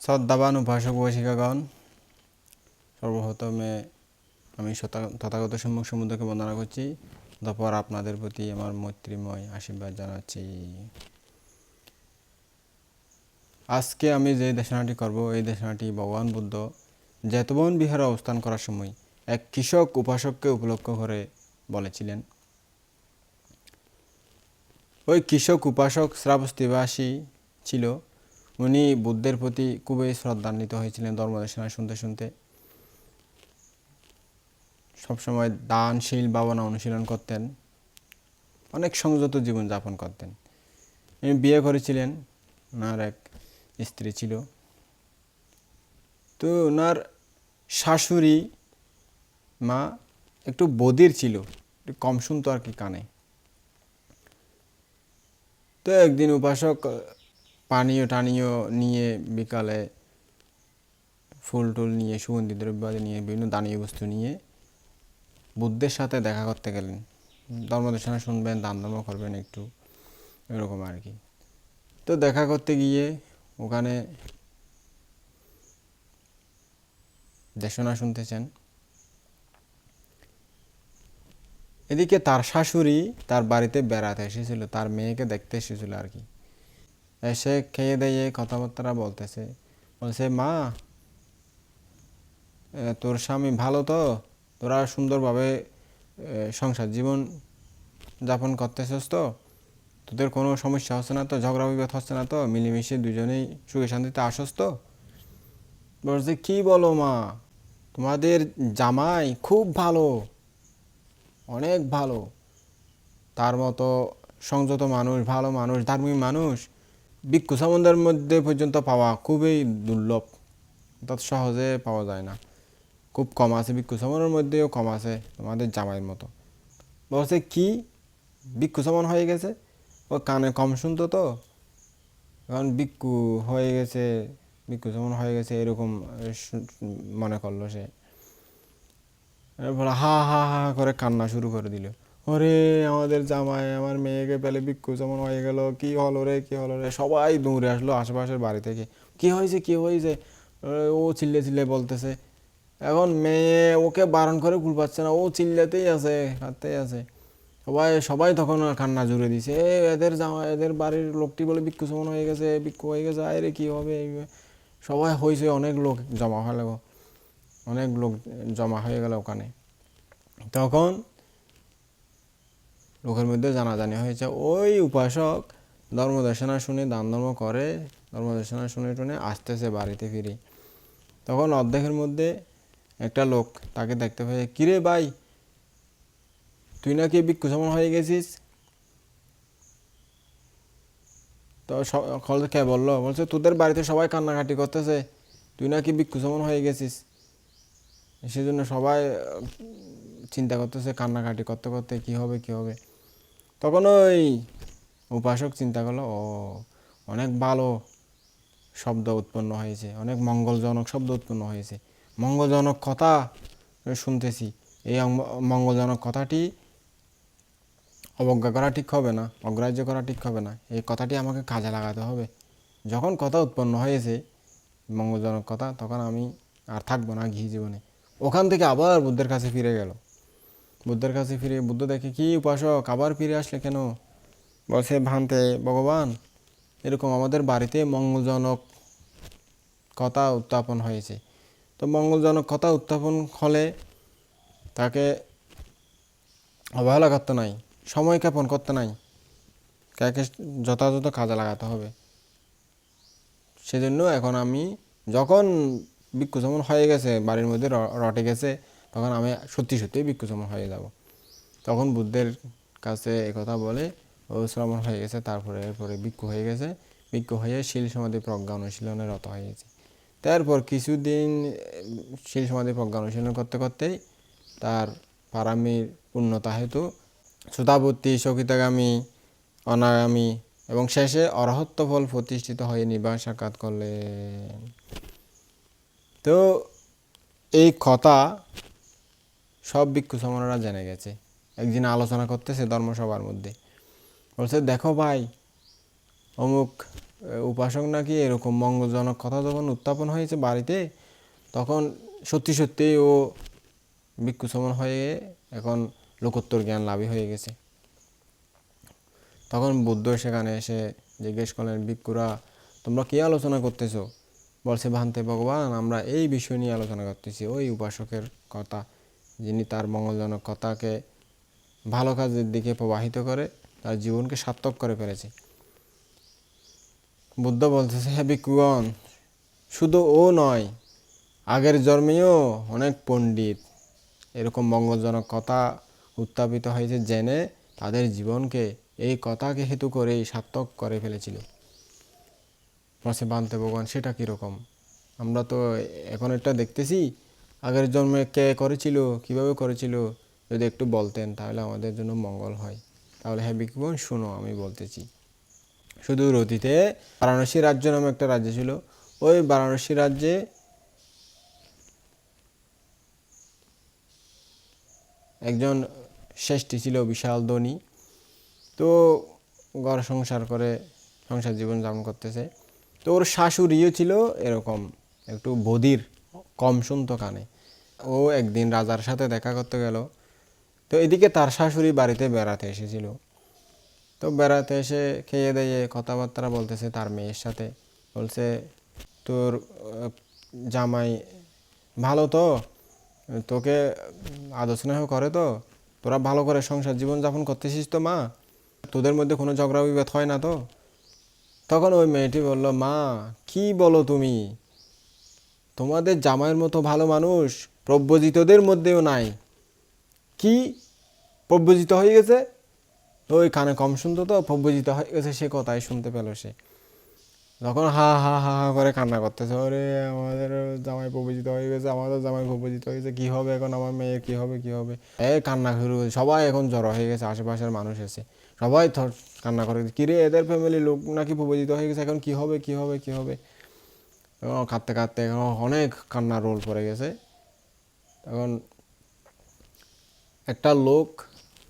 শ্রদ্ধাবান উপাসক উপাসিকাগণ সর্বপ্রথমে আমি তথাগত সম্মুখ সমুদ্রকে বন্দনা করছি। তারপর আপনাদের প্রতি আমার মৈত্রীময় আশীর্বাদ জানাচ্ছি। আজকে আমি যে দেশনাটি করব, এই দেশনাটি ভগবান বুদ্ধ জেতবন বিহারে অবস্থান করার সময় এক কৃষক উপাসককে উপলক্ষ করে বলেছিলেন। ওই কৃষক উপাসক শ্রাবস্তিবাসী ছিল। উনি বুদ্ধের প্রতি খুবই শ্রদ্ধান্বিত হয়েছিলেন ধর্মদেশনা শুনতে শুনতে। সবসময় দানশীল ভাবনা অনুশীলন করতেন। অনেক সংযত জীবনযাপন করতেন। উনি বিয়ে করেছিলেন, ওনার এক স্ত্রী ছিল। তো ওনার শাশুড়ি মা একটু বদির ছিল, একটু কম শুনতো আর কি কানে। তো একদিন উপাসক পানীয় টানীয় নিয়ে বিকালে ফুল টুল নিয়ে, সুগন্ধি দ্রব্যাদি নিয়ে, বিভিন্ন দানীয় বস্তু নিয়ে বুদ্ধের সাথে দেখা করতে গেলেন। ধর্মদেশনা শুনবেন দান ধর্ম করবেন একটু, এরকম আর কি। তো দেখা করতে গিয়ে ওখানে দেশনা শুনতেছেন। এদিকে তার শাশুড়ি তার বাড়িতে বেড়াতে এসেছিল, তার মেয়েকে দেখতে এসেছিল আর কি। এসে খেয়ে দিয়ে কথাবার্তা বলতেছে। বলছে, মা তোর স্বামী ভালো তো? তোরা সুন্দরভাবে সংসার জীবন যাপন করতেছস তো? তোদের কোনো সমস্যা হচ্ছে না তো? ঝগড়া বিবাদ হচ্ছে না তো? মিলেমিশে দুজনেই সুখে শান্তিতে আসস তো? বলছে, কি বলো মা? তোমাদের জামাই খুব ভালো, অনেক ভালো। তার মতো সংযত মানুষ, ভালো মানুষ, ধার্মিক মানুষ ভিক্ষু সম্বন্ধের মধ্যে পর্যন্ত পাওয়া খুবই দুর্লভ। তত সহজে পাওয়া যায় না। খুব কম আছে ভিক্ষু সমনের মধ্যেও কম আছে আমাদের জামাইয়ের মতো। বলছে, কি? ভিক্ষু সমান হয়ে গেছে? ও কানে কম শুনতো তো। এখন ভিক্ষু হয়ে গেছে, ভিক্ষু সমান হয়ে গেছে এরকম মনে করল সে। এরপর হা হা হা করে কান্না শুরু করে দিল। ওরে আমাদের জামাই, আমার মেয়েকে পেলে ভিক্ষু, যেমন হয়ে গেল। কি হলো রে, কি হলো রে? সবাই দৌড়ে আসলো আশেপাশের বাড়ি থেকে। কি হয়েছে কি হয়েছে? ও চিল্লে চিল্লে বলতেছে। এখন মেয়ে ওকে বারণ করে কুল পাচ্ছে না। ও চিল্লাতেই আছে কাঁদতেই আছে। সবাই সবাই তখন কান্না জুড়ে দিছে। এ, এদের জামা এদের বাড়ির লোকটি বলে ভিক্ষু সমান হয়ে গেছে, ভিক্ষু হয়ে গেছে আরে কি হবে? সবাই হয়েছে, অনেক লোক জমা হয়ে গেল অনেক লোক জমা হয়ে গেল ওখানে। তখন লোকের মধ্যে জানাজানি হয়েছে। ওই উপাসক ধর্মদেশনা শুনে দান ধর্ম করে, ধর্মদেশনা শুনে টুনে আসতেছে বাড়িতে ফিরে। তখন অর্ধেকের মধ্যে একটা লোক তাকে দেখতে পেয়ে, কিরে ভাই, তুই নাকি সমান হয়ে গেছিস? তো খল, কে বলল, বলছে, তোদের বাড়িতে সবাই কান্নাকাটি করতেছে, তুই নাকি ভিক্ষু সমান হয়ে গেছিস? সেজন্য সবাই চিন্তা করতেছে কান্নাকাটি করতে করতে কি হবে কি হবে। তখন ওই উপাসক চিন্তা করল, ও, অনেক ভালো শব্দ উৎপন্ন হয়েছে, অনেক মঙ্গলজনক শব্দ উৎপন্ন হয়েছে। মঙ্গলজনক কথা শুনতেছি, এই মঙ্গলজনক কথাটি অবজ্ঞা করা ঠিক হবে না, অগ্রাহ্য করা ঠিক হবে না, এই কথাটি আমাকে কাজে লাগাতে হবে। যখন কথা উৎপন্ন হয়েছে, মঙ্গলজনক কথা, তখন আমি আর থাকব না ঘি জীবনে। ওখান থেকে আবার বুদ্ধের কাছে ফিরে গেল। বুদ্ধের কাছে ফিরে, বুদ্ধ দেখে, কি উপাসক? আবার ফিরে আসলে কেন? বলছে ভান্তে ভগবান, এরকম আমাদের বাড়িতে মঙ্গলজনক কথা উত্থাপন হয়েছে। তো মঙ্গলজনক কথা উত্থাপন হলে তাকে অবহেলা করতে নাই, সময় ক্ষেপণ করতে নাই। তাকে যথাযথ কাজে লাগাতে হবে। সেজন্য এখন আমি যখন ভিক্ষু যেমন হয়ে গেছে, বাড়ির মধ্যে রটে গেছে তখন আমি সত্যি সত্যি ভিক্ষু যেমন হয়ে যাব। তখন বুদ্ধের কাছে কথা বলে, ও শ্রমণ হয়ে গেছে, তারপরে এরপরে ভিক্ষু হয়ে গেছে। ভিক্ষু হয়ে শিল সমাধি প্রজ্ঞা অনুশীলনে রত হয়ে গেছে। তারপর কিছুদিন, শিল সমাধি প্রজ্ঞা অনুশীলন করতে করতেই তার পারামির পূর্ণতা হেতু সুতাবর্তী সকিতাগামী, অনাগামী এবং শেষে অরহত্ব ফল প্রতিষ্ঠিত হয়ে নির্বাণ সাক্ষাৎ করলেন। তো এই কথা সব ভিক্ষু সমনরা জেনে গেছে। একদিন আলোচনা করতেছে ধর্মসভার মধ্যে। বলছে, দেখো ভাই, অমুক উপাসক নাকি এরকম মঙ্গলজনক কথা যখন উত্থাপন হয়েছে বাড়িতে, তখন সত্যি সত্যি ও ভিক্ষু সমান হয়ে এখন লোকোত্তর জ্ঞান লাভই হয়ে গেছে। তখন বুদ্ধ সেখানে এসে জিজ্ঞেস করলেন, ভিক্ষুরা, তোমরা কি আলোচনা করতেছো? বলছে, ভান্তে ভগবান, আমরা এই বিষয় নিয়ে আলোচনা করতেছি, ওই উপাসকের কথা। যিনি তার মঙ্গলজনক কথাকে ভালো কাজের দিকে প্রবাহিত করে, তার জীবনকে সার্থক করে ফেলেছে। বুদ্ধ বলতেছে হ্যাঁ ভিক্ষুগণ, শুধু ও নয়, আগের জন্মেও অনেক পণ্ডিত এরকম মঙ্গলজনক কথা উত্থাপিত হয়েছে জেনে তাদের জীবনকে এই কথাকে হেতু করেই সার্থক করে ফেলেছিল। মাসে বানতে ভগবান সেটা কীরকম? আমরা তো এখন এটা দেখতেছি আগের জন্মে কে করেছিল, কীভাবে করেছিল, যদি একটু বলতেন তাহলে আমাদের জন্য মঙ্গল হয়। তাহলে হ্যাঁ বিকিবন শুনো, আমি বলতেছি। শুধু অতীতে বারাণসী রাজ্য নামে একটা রাজ্য ছিল। ওই বারাণসী রাজ্যে একজন শ্রেষ্ঠী ছিল, বিশাল ধনী। তো ঘর সংসার করে, সংসার জীবন যাপন করতেছে। তো ওর শাশুড়িও ছিল এরকম, একটু বধির। কম শুনতো কানে। ও একদিন রাজার সাথে দেখা করতে গেল। তো এদিকে তার শাশুড়ি বাড়িতে বেড়াতে এসেছিল। তো বেড়াতে এসে খেয়ে দিয়ে কথাবার্তা বলতেছে তার মেয়ের সাথে। বলছে, তোর জামাই ভালো তো? তোকে স্নেহ করে তো? তোরা ভালো করে সংসার জীবন যাপন করতেছিস তো মা? তোদের মধ্যে কোনো ঝগড়া বিভেদ হয় না তো? তখন ওই মেয়েটি বলল, মা, কি বলো তুমি? তোমাদের জামাইয়ের মতো ভালো মানুষ প্রব্রজিতদের মধ্যেও নাই। কি? প্রব্রজিত হয়ে গেছে? ওই কানে কম শুনতো তো, প্রব্রজিত হয়ে গেছে, সে কথাই শুনতে পেল সে। তখন হা হা হা হা করে কান্না করতেছে, ওরে, আমাদের জামাই প্রবজিত হয়ে গেছে, আমাদের জামাই প্রবজিত হয়ে গেছে, কি হবে এখন আমার মেয়ের কি হবে কি হবে? এই কান্না শুরু হয়েছে। সবাই এখন জড়ো হয়ে গেছে, আশেপাশের মানুষ এসে। সবাই কান্না করে কিরে এদের ফ্যামিলির লোক নাকি প্রবজিত হয়ে গেছে, এখন কি হবে কি হবে কি হবে? এখন কাঁদতে কাঁদতে এখন অনেক কান্না রোল পড়ে গেছে। তখন একটা লোক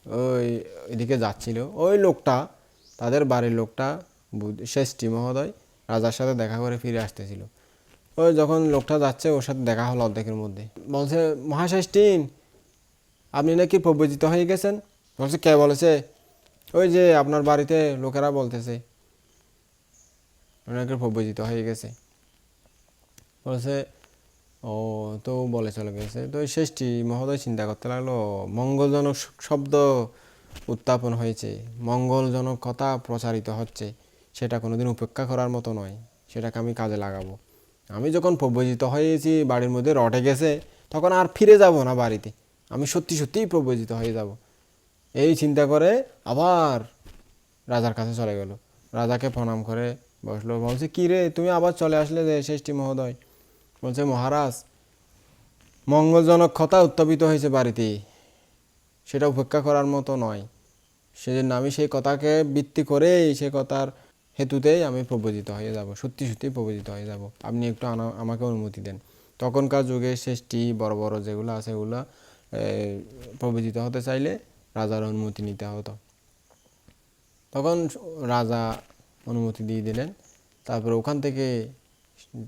ওই এদিকে যাচ্ছিল। ওই লোকটা, তাদের বাড়ির লোকটা শ্রেষ্ঠী মহোদয়, রাজার সাথে দেখা করে ফিরে আসতেছিল। ওই যখন লোকটা যাচ্ছে, ওর সাথে দেখা হলো অর্ধেকের মধ্যে। বলছে মহাশ্রেষ্ঠীন আপনি নাকি প্রব্রজিত হয়ে গেছেন? বলছে, কে বলেছে? ওই যে আপনার বাড়িতে লোকেরা বলতেছে ওনাকে প্রব্রজিত হয়ে গেছে। বলছে, ও তো বলে চলে গেছে। তো শেষটি মহোদয় চিন্তা করতে লাগল, মঙ্গলজনক শব্দ উত্থাপন হয়েছে, মঙ্গলজনক কথা প্রচারিত হচ্ছে, সেটা কোনোদিন উপেক্ষা করার মতো নয়, সেটাকে আমি কাজে লাগাবো। আমি যখন প্রব্রজিত হয়েছি, বাড়ির মধ্যে রটে গেছে, তখন আর ফিরে যাব না বাড়িতে, আমি সত্যি সত্যিই প্রব্রজিত হয়ে যাব। এই চিন্তা করে আবার রাজার কাছে চলে গেল। রাজাকে প্রণাম করে বসল, বলছে, কি রে, তুমি আবার চলে আসলে যে শেষটি মহোদয়? বলছে, মহারাজ, মঙ্গলজনক কথা উত্থাপিত হয়েছে বাড়িতে। সেটা উপেক্ষা করার মতো নয়। সেজন্য আমি সেই কথাকে ভিত্তি করেই সে কথার হেতুতেই আমি প্রবোজিত হয়ে যাব। সত্যি সত্যি প্রবোজিত হয়ে যাব। আপনি একটু আমাকে অনুমতি দেন। তখনকার যুগে শেষটি বড় বড় যেগুলো আছে ওগুলো প্রবোজিত হতে চাইলে রাজার অনুমতি নিতে হতো। তখন রাজা অনুমতি দিয়ে দিলেন। তারপরে ওখান থেকে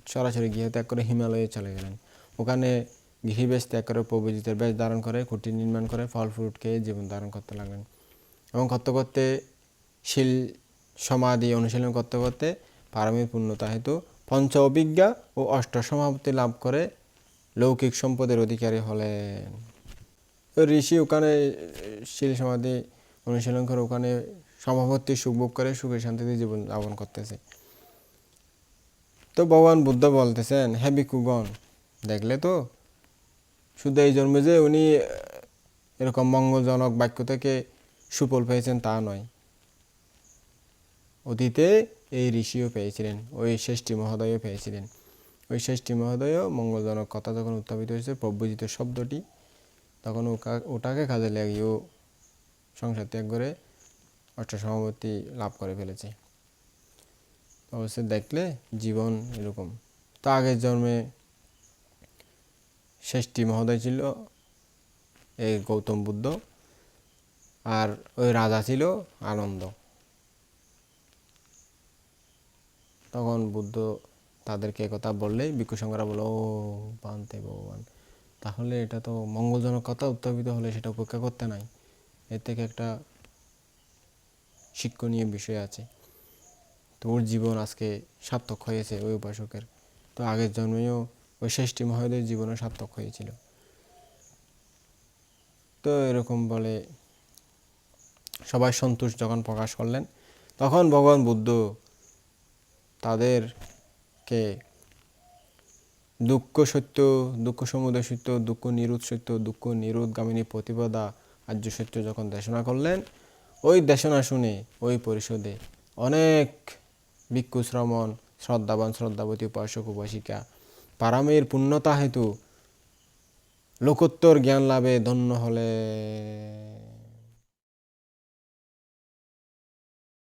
সরাসরি গৃহ ত্যাগ করে হিমালয়ে চলে গেলেন। ওখানে গৃহবেশ ত্যাগ করে প্রভুজিতের বেশ ধারণ করে কুটির নির্মাণ করে, ফল ফ্রুট খেয়ে জীবন ধারণ করতে লাগলেন। এবং করতে করতে শিল সমাধি অনুশীলন করতে করতে পারমিক পূর্ণতা হেতু পঞ্চ অভিজ্ঞা ও অষ্ট সমাপতি লাভ করে লৌকিক সম্পদের অধিকারী হলেন। ঋষি ওখানে শিল সমাধি অনুশীলন করে ওখানে সমাপত্তি সুখভোগ করে সুখে শান্তিতে জীবন যাপন করতেছে। তো ভগবান বুদ্ধ বলতেছেন, হে ভিক্ষুগণ, দেখলে তো? শুধু এই জন্মে যে উনি, এরকম মঙ্গলজনক বাক্য থেকে সুফল পেয়েছেন তা নয়। অতীতে এই ঋষিও পেয়েছিলেন, ওই শ্রেষ্ঠী মহোদয়ও পেয়েছিলেন। ওই শ্রেষ্ঠী মহোদয়ও মঙ্গলজনক কথা যখন উত্থাপিত হয়েছে প্রব্রজিত শব্দটি, তখন ওটাকে কাজে লাগিয়েও সংসার ত্যাগ করে অষ্ট সমাপত্তি লাভ করে ফেলেছে। অবশ্যই দেখলে জীবন এরকম। তো আগের জন্মে ষষ্ঠী মহোদয় ছিল এই গৌতম বুদ্ধ, আর ওই রাজা ছিল আনন্দ। তখন বুদ্ধ তাদেরকে কথা বললেই ভিক্ষু সংঘরা বলো ও বান্তে ভগবান, তাহলে এটা তো মঙ্গলজনক কথা উত্থাপিত হলে সেটা উপেক্ষা করতে নাই। এর থেকে একটা শিক্ষণীয় বিষয় আছে। তো ওর জীবন আজকে সার্থক হয়েছে ওই উপাসকের। তো আগের জন্মেও ওই ষষ্ঠী মহোদয়ের জীবনও সার্থক হয়েছিল। তো এরকম বলে সবাই সন্তোষ যখন প্রকাশ করলেন, তখন ভগবান বুদ্ধ তাদেরকে দুঃখ সত্য, দুঃখ সমুদয় সত্য, দুঃখ নিরোধ সত্য, দুঃখ নিরোধগামিনী প্রতিপদা, আর্য সত্য যখন দেশনা করলেন, ওই দেশনা শুনে, ওই পরিষদে অনেক ভিক্ষু শ্রমণ শ্রদ্ধাবান শ্রদ্ধাবতী উপাসক উপাসিকা। পারামের পূর্ণতা হেতু লোকোত্তর জ্ঞান লাভে ধন্য হলে।